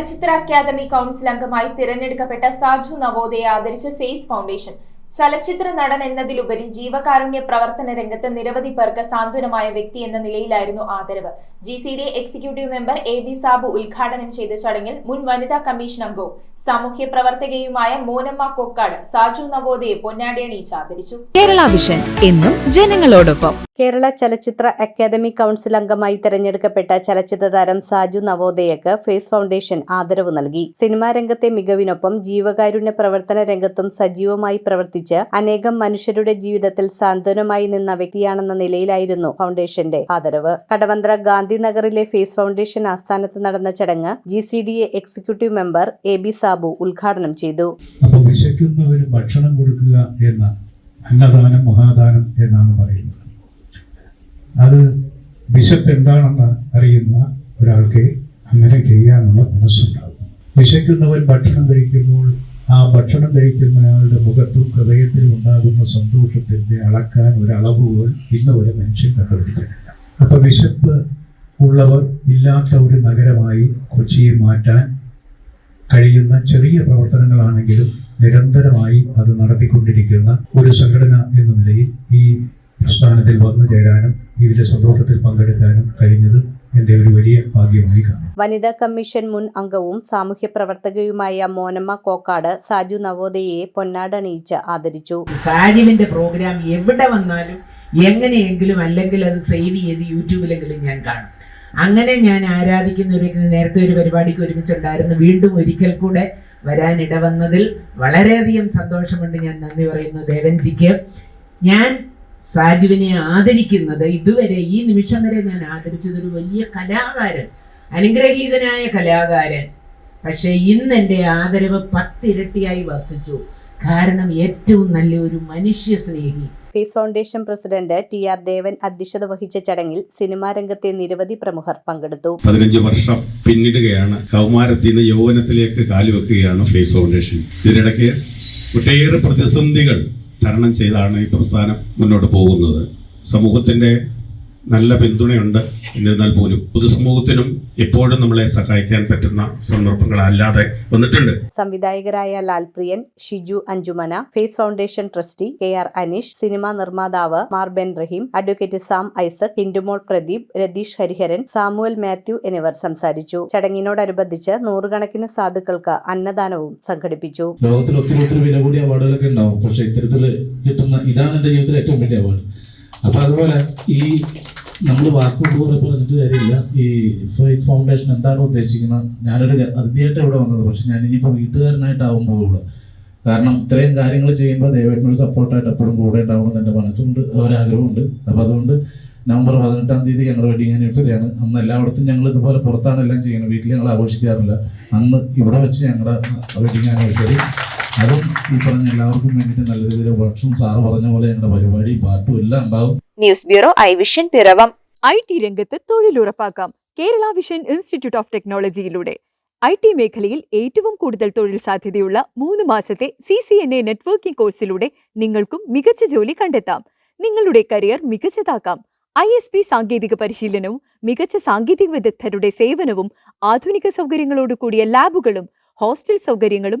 ചലച്ചിത്ര academy council അംഗമായി തിരഞ്ഞെടുക്കപ്പെട്ട സാജു നവോദയെ ആദരിച്ച് ഫേസ് ഫൗണ്ടേഷൻ. ചലച്ചിത്ര നടൻ എന്നതിലുപരി ജീവകാരുണ്യ പ്രവർത്തന രംഗത്ത് നിരവധി പേർക്ക് സാന്ത്വനമായ വ്യക്തി എന്ന നിലയിലായിരുന്നു ആദരവ്. G C D executive member A B Sabu ഉദ്ഘാടനം ചെയ്ത ചടങ്ങിൽ മുൻ വനിതാ കമ്മീഷൻ അംഗവും സാമൂഹ്യ പ്രവർത്തകയുമായ മോനമ്മ കൊക്കാട് സാജു നവോദയെ പൊന്നാടിയണിയിച്ച് ആദരിച്ചു. കേരള വിഷൻ എന്നും ജനങ്ങളോടൊപ്പം. കേരള ചലച്ചിത്ര അക്കാദമി കൗൺസിൽ അംഗമായി തെരഞ്ഞെടുക്കപ്പെട്ട ചലച്ചിത്ര താരം സാജു നവോദയക്ക് ഫേസ് ഫൗണ്ടേഷൻ ആദരവ് നൽകി. സിനിമാ രംഗത്തെ മികവിനൊപ്പം ജീവകാരുണ്യ പ്രവർത്തന രംഗത്തും സജീവമായി പ്രവർത്തിച്ച് അനേകം മനുഷ്യരുടെ ജീവിതത്തിൽ സാന്ത്വനമായി നിന്ന വ്യക്തിയാണെന്ന നിലയിലായിരുന്നു ഫൗണ്ടേഷന്റെ ആദരവ്. കടവന്ത്ര ഗാന്ധിനഗറിലെ ഫേസ് ഫൗണ്ടേഷൻ ആസ്ഥാനത്ത് നടന്ന ചടങ്ങ് G C D A executive member A B Sabu ഉദ്ഘാടനം ചെയ്തു. അപ്പോൾ വിശക്കുന്നവന് ഭക്ഷണം കൊടുക്കുക എന്ന അന്നദാനം മഹാദാനം എന്നാണ് പറയുന്നത്. അത് വിശപ്പ് എന്താണെന്ന് അറിയുന്ന ഒരാൾക്ക് അങ്ങനെ ചെയ്യാനുള്ള മനസ്സുണ്ടാകും. വിശക്കുന്നവൻ ഭക്ഷണം കഴിക്കുമ്പോൾ ആ ഭക്ഷണം കഴിക്കുന്നയാളുടെ മുഖത്തും ഹൃദയത്തിലും ഉണ്ടാകുന്ന സന്തോഷത്തിന്റെ അളക്കാൻ ഒരു അളവുകൾ ഇന്ന് ഒരു മനുഷ്യൻ കണ്ടുപിടിച്ചിട്ടില്ല അപ്പോൾ വിശപ്പ് ഉള്ളവർ ഇല്ലാത്ത ഒരു നഗരമായി കൊച്ചിയെ മാറ്റാൻ കഴിയുന്ന ചെറിയ പ്രവർത്തനങ്ങളാണെങ്കിലും നിരന്തരമായി അത് നടത്തിക്കൊണ്ടിരിക്കുന്ന ഒരു സംഘടന എന്ന നിലയിൽ ഈ പ്രസ്ഥാനത്തിൽ വന്നു ചേരാനും ഇതിലെ സന്തോഷത്തിൽ പങ്കെടുക്കാനും കഴിഞ്ഞത് എന്റെ ഒരു വലിയ ഭാഗ്യമായി കാണും വനിതാ കമ്മീഷൻ മുൻ അംഗവും സാമൂഹ്യ പ്രവർത്തകയുമായ മോനമ്മ കോക്കാട് സാജു നവോദയയെ പൊന്നാടണിയിച്ച് ആദരിച്ചു. സാജുവിന്റെ പ്രോഗ്രാം എവിടെ വന്നാലും എങ്ങനെയെങ്കിലും അല്ലെങ്കിൽ അത് സേവ് ചെയ്ത് യൂട്യൂബിലെങ്കിലും ഞാൻ കാണും. അങ്ങനെ ഞാൻ ആരാധിക്കുന്ന ഒരു നേരത്തെ ഒരു പരിപാടിക്ക് ഒരുമിച്ചുണ്ടായിരുന്നു വീണ്ടും ഒരിക്കൽ കൂടെ വരാനിട വന്നതിൽ വളരെയധികം സന്തോഷമുണ്ട്. ഞാൻ നന്ദി പറയുന്നു ദേവൻജിക്ക്. ഞാൻ സാജുവിനെ ആദരിക്കുന്നത് ഇതുവരെ ഈ നിമിഷം വരെ ഞാൻ ആദരിച്ചത് ഒരു വലിയ കലാകാരൻ അനുഗ്രഹീതനായ കലാകാരൻ. പക്ഷേ ഇന്ന് എന്റെ ആദരവ് പത്തിരട്ടിയായി വർദ്ധിച്ചു. കാരണം ഏറ്റവും നല്ലൊരു മനുഷ്യ സ്നേഹി. Face foundation president T R Devan അധ്യക്ഷത വഹിച്ച ചടങ്ങിൽ സിനിമാ രംഗത്തെ നിരവധി പ്രമുഖർ പങ്കെടുത്തു. പതിനഞ്ച് വർഷം പിന്നിടുകയാണ്. കൗമാരത്തിൽ നിന്ന് യൗവനത്തിലേക്ക് കാലുവെക്കുകയാണ് ഫേസ് ഫൗണ്ടേഷൻ. ഇതിനിടയ്ക്ക് ഒട്ടേറെ പ്രതിസന്ധികൾ തരണം ചെയ്താണ് ഈ പ്രസ്ഥാനം മുന്നോട്ട് പോകുന്നത്. സമൂഹത്തിന്റെ നല്ല പിന്തുണയുണ്ട്. എന്നിരുന്നാൽ പോലും പൊതുസമൂഹത്തിനും എപ്പോഴും നമ്മളെ സഹായിക്കാൻ പറ്റുന്ന സന്ദർഭങ്ങൾ അല്ലാതെ വന്നിട്ടുണ്ട്. സംവിധായകരായ Lalpriyan Shiju Anjumana face foundation trustee K R Aneesh cinema നിർമ്മാതാവ് മാർബെൻ റഹീം അഡ്വക്കേറ്റ് സാം ഐസക് ഹിന്ദുമോൾ പ്രദീപ് രതീഷ് ഹരിഹരൻ സാമുവൽ മാത്യു എന്നിവർ സംസാരിച്ചു. ചടങ്ങിനോടനുബന്ധിച്ച് നൂറുകണക്കിന് സാധുക്കൾക്ക് അന്നദാനവും സംഘടിപ്പിച്ചു. ലോകത്തിൽ ഒത്തിരി ഒത്തിരി വില കൂടിയ അവാർഡുകളൊക്കെ ഉണ്ടാവും. പക്ഷെ ഇത്തരത്തിൽ കിട്ടുന്ന ഇതാണ് എന്റെ ജീവിതത്തിലെ ഏറ്റവും വലിയ അവാർഡ്. അപ്പൊ അതുപോലെ ഈ നമ്മൾ വാക്കുകൊണ്ട് പോലെ പറഞ്ഞിട്ട് കാര്യമില്ല. ഈ ഫൈറ്റ് ഫൗണ്ടേഷൻ എന്താണ് ഉദ്ദേശിക്കുന്നത്? ഞാനൊരു അതിഥിയായിട്ട് ഇവിടെ വന്നത്. പക്ഷെ ഞാൻ ഇനിയിപ്പോൾ വീട്ടുകാരനായിട്ടാവുമ്പോൾ ഇവിടെ. കാരണം ഇത്രയും കാര്യങ്ങൾ ചെയ്യുമ്പോൾ ദയവായിട്ടൊരു സപ്പോർട്ടായിട്ട് എപ്പോഴും കൂടെ ഉണ്ടാവണം എന്റെ മനസ്സുകൊണ്ട് ഒരാഗ്രഹമുണ്ട്. അപ്പോൾ അതുകൊണ്ട് നവംബർ പതിനെട്ടാം തീയതി ഞങ്ങളുടെ വെഡിങ് ആനിവേഴ്സറിയാണ് അന്ന് എല്ലായിടത്തും ഞങ്ങൾ ഇതുപോലെ പുറത്താണ് എല്ലാം ചെയ്യുന്നത്. വീട്ടിൽ ഞങ്ങൾ ആഘോഷിക്കാറില്ല. അന്ന് ഇവിടെ വെച്ച് ഞങ്ങളുടെ വെഡിങ് ആനിവേഴ്സറി അതും ഈ പറഞ്ഞ എല്ലാവർക്കും വേണ്ടിയിട്ട് നല്ല രീതിയിൽ ഭക്ഷണം സാറ് പറഞ്ഞ പോലെ ഞങ്ങളുടെ പരിപാടി പാട്ടും എല്ലാം ഉണ്ടാവും news bureau I vision Piravom. I T രംഗത്ത് തൊഴിലുറപ്പാക്കാം. കേരള വിഷൻ ഇൻസ്റ്റിറ്റ്യൂട്ട് ഓഫ് ടെക്നോളജിയിലൂടെ. ഐ ടി മേഖലയിൽ ഏറ്റവും കൂടുതൽ തൊഴിൽ സാധ്യതയുള്ള മൂന്ന് മാസത്തെ C C N A networking കോഴ്സിലൂടെ നിങ്ങൾക്കും മികച്ച ജോലി കണ്ടെത്താം. നിങ്ങളുടെ കരിയർ മികച്ചതാക്കാം. ഐ എസ് പി സാങ്കേതിക പരിശീലനവും മികച്ച സാങ്കേതിക വിദഗ്ധരുടെ സേവനവും ആധുനിക സൗകര്യങ്ങളോട് കൂടിയ ലാബുകളും ഹോസ്റ്റൽ സൗകര്യങ്ങളും